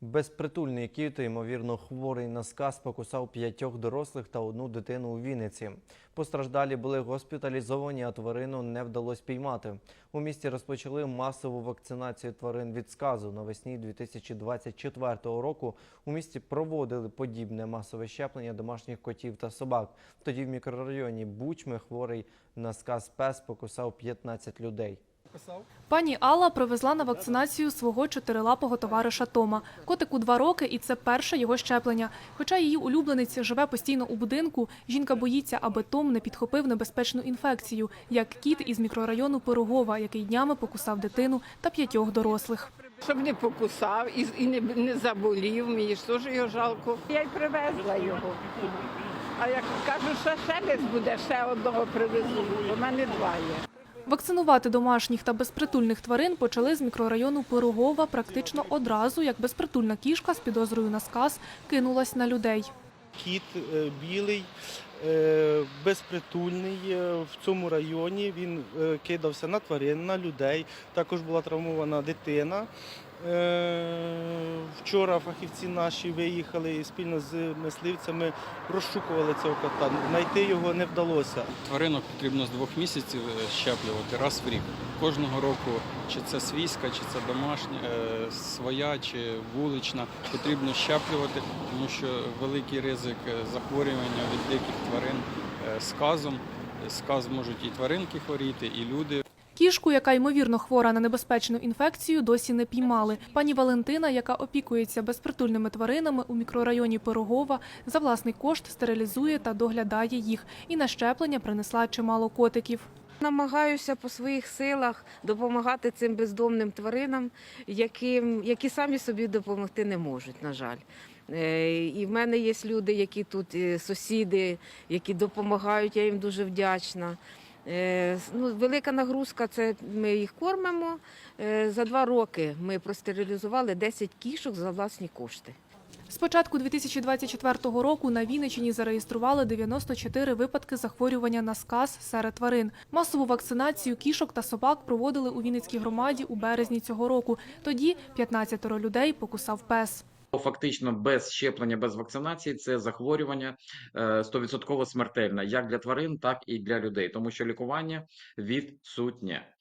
Безпритульний кіт, ймовірно, хворий на сказ, покусав п'ятьох дорослих та одну дитину у Вінниці. Постраждалі були госпіталізовані, а тварину не вдалося піймати. У місті розпочали масову вакцинацію тварин від сказу. Навесні 2024 року у місті проводили подібне масове щеплення домашніх котів та собак. Тоді в мікрорайоні Бучми хворий на сказ пес покусав 15 людей. Пані Алла привезла на вакцинацію свого чотирилапого товариша Тома. Котику два роки, і це перше його щеплення. Хоча її улюбленець живе постійно у будинку, жінка боїться, аби Том не підхопив небезпечну інфекцію, як кіт із мікрорайону Пирогова, який днями покусав дитину та п'ятьох дорослих. Щоб не покусав і, не, не заболів, мені ж теж його жалко. Я й привезла його. А як кажу, що ще десь буде, ще одного привезу. У мене два є. Вакцинувати домашніх та безпритульних тварин почали з мікрорайону Пирогова практично одразу, як безпритульна кішка з підозрою на сказ кинулась на людей. кіт е, білий, е, безпритульний е, в цьому районі. Він кидався на тварин, на людей. Також була травмована дитина. Вчора фахівці наші виїхали спільно з мисливцями, розшукували цього кота. Знайти його не вдалося. Тваринок потрібно з двох місяців е, щеплювати раз в рік. Кожного року, чи це свійська, чи це домашня, е, своя, чи вулична, потрібно щеплювати, тому що великий ризик е, захворювання від диких тварин сказом. Сказ можуть і тваринки хворіти, і люди. Кішку, яка ймовірно хвора на небезпечну інфекцію, досі не піймали. Пані Валентина, яка опікується безпритульними тваринами у мікрорайоні Пирогова, за власний кошт стерилізує та доглядає їх. І на щеплення принесла чимало котиків. Намагаюся по своїх силах допомагати цим бездомним тваринам, яким, які самі собі допомогти не можуть, на жаль. Е, І в мене є люди, які тут е, сусіди, які допомагають, я їм дуже вдячна. Е, Ну, велика нагрузка це ми їх кормимо. Е, За два роки ми простерилізували 10 кішок за власні кошти. З початку 2024 року на Вінниччині зареєстрували 94 випадки захворювання на сказ серед тварин. Масову вакцинацію кішок та собак проводили у Вінницькій громаді у березні цього року. Тоді 15 людей покусав пес. Фактично без щеплення, без вакцинації це захворювання е, 100% смертельне як для тварин, так і для людей, тому що лікування відсутнє.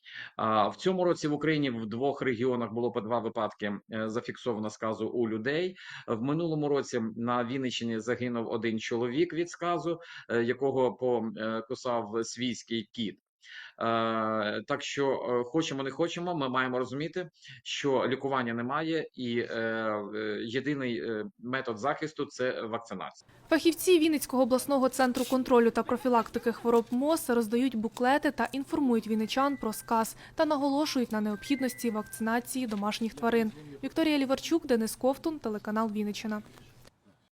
В цьому році в Україні в двох регіонах було по два випадки е, зафіксовано сказу у людей. В минулому році на Вінниччині загинув один чоловік від сказу, е, якого покусав свійський кіт. Е, Так що е, хочемо не хочемо, ми маємо розуміти, що лікування немає, і е, єдиний метод захисту це вакцинація. Фахівці Вінницького обласного центру контролю та профілактики хвороб МОЗ роздають буклети та інформують вінничан про сказ та наголошують на необхідності вакцинації домашніх тварин. Вікторія Ліварчук, Денис Ковтун, телеканал Вінниччина.